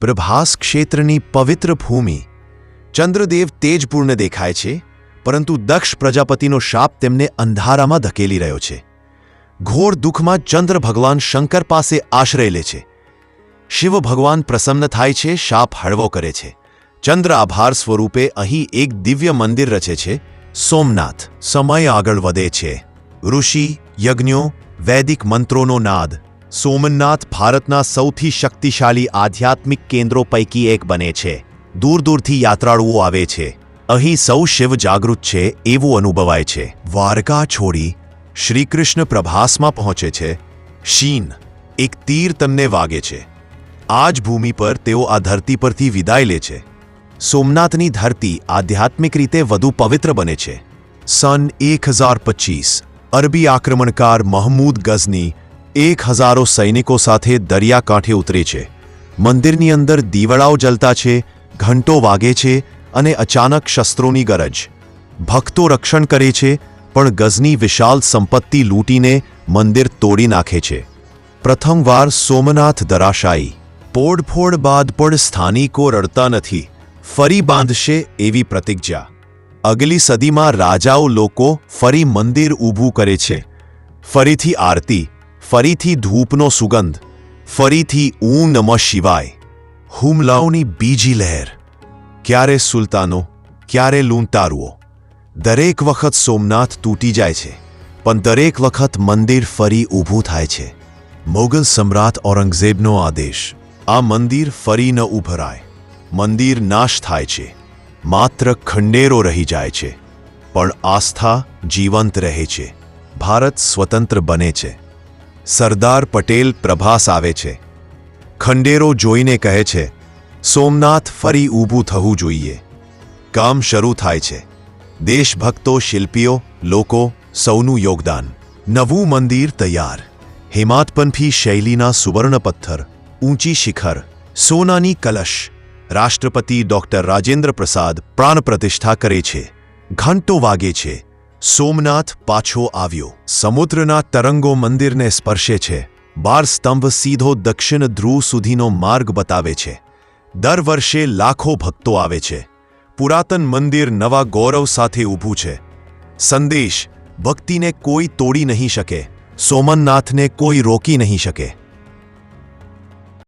પ્રભાસ ક્ષેત્રની પવિત્ર ભૂમિ. ચંદ્રદેવ તેજપૂર્ણ દેખાય છે, પરંતુ દક્ષ પ્રજાપતિનો શાપ તેમને અંધારામાં ધકેલી રહ્યો છે. ઘોર દુઃખમાં ચંદ્ર ભગવાન શંકર પાસે આશ્રય લે છે. શિવ ભગવાન પ્રસન્ન થાય છે, શાપ હળવો કરે છે. ચંદ્ર આભાર સ્વરૂપે અહીં એક દિવ્ય મંદિર રચે છે. સોમનાથ, સમય આગળ વધે છે. ઋષિ, યજ્ઞો, વૈદિક મંત્રોનો નાદ. સોમનાથ ભારતના સૌથી શક્તિશાળી આધ્યાત્મિક કેન્દ્રો પૈકી એક બને છે. દૂર દૂરથી યાત્રાળુઓ આવે છે. અહીં સૌ શિવ જાગૃત છે એવું અનુભવાય છે. દ્વારકા છોડી શ્રીકૃષ્ણ પ્રભાસમાં પહોંચે છે. શીન એક તીર તમને વાગે છે. આ જ ભૂમિ પર તેઓ આ ધરતી પરથી વિદાય લે છે. સોમનાથની ધરતી આધ્યાત્મિક રીતે વધુ પવિત્ર બને છે. સન એક હજાર પચીસ અરબી આક્રમણકાર મહમૂદ ગઝની એક હજારો સૈનિકો સાથે દરિયાકાંઠે ઉતરે છે. મંદિરની અંદર દીવડાઓ જલતા છે, ઘંટો વાગે છે અને અચાનક શસ્ત્રોની ગરજ. ભક્તો રક્ષણ કરે છે, પણ ગઝની વિશાલ સંપત્તિ લૂંટીને મંદિર તોડી નાખે છે. પ્રથમવાર સોમનાથ ધરાશાયી. પોડફોડ બાદ પણ સ્થાનિકો રડતા નથી. ફરી બાંધશે એવી પ્રતિજ્ઞા. અગલી સદીમાં રાજાઓ લોકો ફરી મંદિર ઊભું કરે છે. ફરીથી આરતી. ફરીથી ધૂપનો સુગંધ, ફરીથી ઊં નમઃ શિવાય. હુમલાઓની બીજી લહેર. ક્યારે સુલતાનો, ક્યારે લૂંટારુઓ? દરેક વખત સોમનાથ તૂટી જાય છે, પણ દરેક વખત મંદિર ફરી ઊભું થાય છે. મોગલ સમ્રાટ ઔરંગઝેબનો આદેશ, આ મંદિર ફરી ન ઉભરાય. મંદિર નાશ થાય છે, માત્ર ખંડેરો રહી જાય છે. પણ આસ્થા જીવંત રહે છે, ભારત સ્વતંત્ર બને છે. સરદાર પટેલ પ્રભાસ આવે છે. ખંડેરો જોઈને કહે છે, સોમનાથ ફરી ઊભું થવું જોઈએ. કામ શરૂ થાય છે. દેશભક્તો, શિલ્પીઓ, લોકો, સૌનું યોગદાન. નવું મંદિર તૈયાર. હિમાતપંથી શૈલીના સુવર્ણ પથ્થર, ઊંચી શિખર, સોનાની કલશ. રાષ્ટ્રપતિ ડોક્ટર રાજેન્દ્ર પ્રસાદ પ્રાણ પ્રતિષ્ઠા કરે છે. ઘંટો વાગે છે. સોમનાથ પાછો આવ્યો. સમુદ્રના તરંગો મંદિરને સ્પર્શે છે. બાર સ્તંભ સીધો દક્ષિણ ધ્રુવ સુધીનો માર્ગ બતાવે છે. દર વર્ષે લાખો ભક્તો આવે છે. પુરાતન મંદિર નવા ગૌરવ સાથે ઊભું છે. સંદેશ, ભક્તિને કોઈ તોડી નહીં શકે. સોમનાથને કોઈ રોકી નહીં શકે.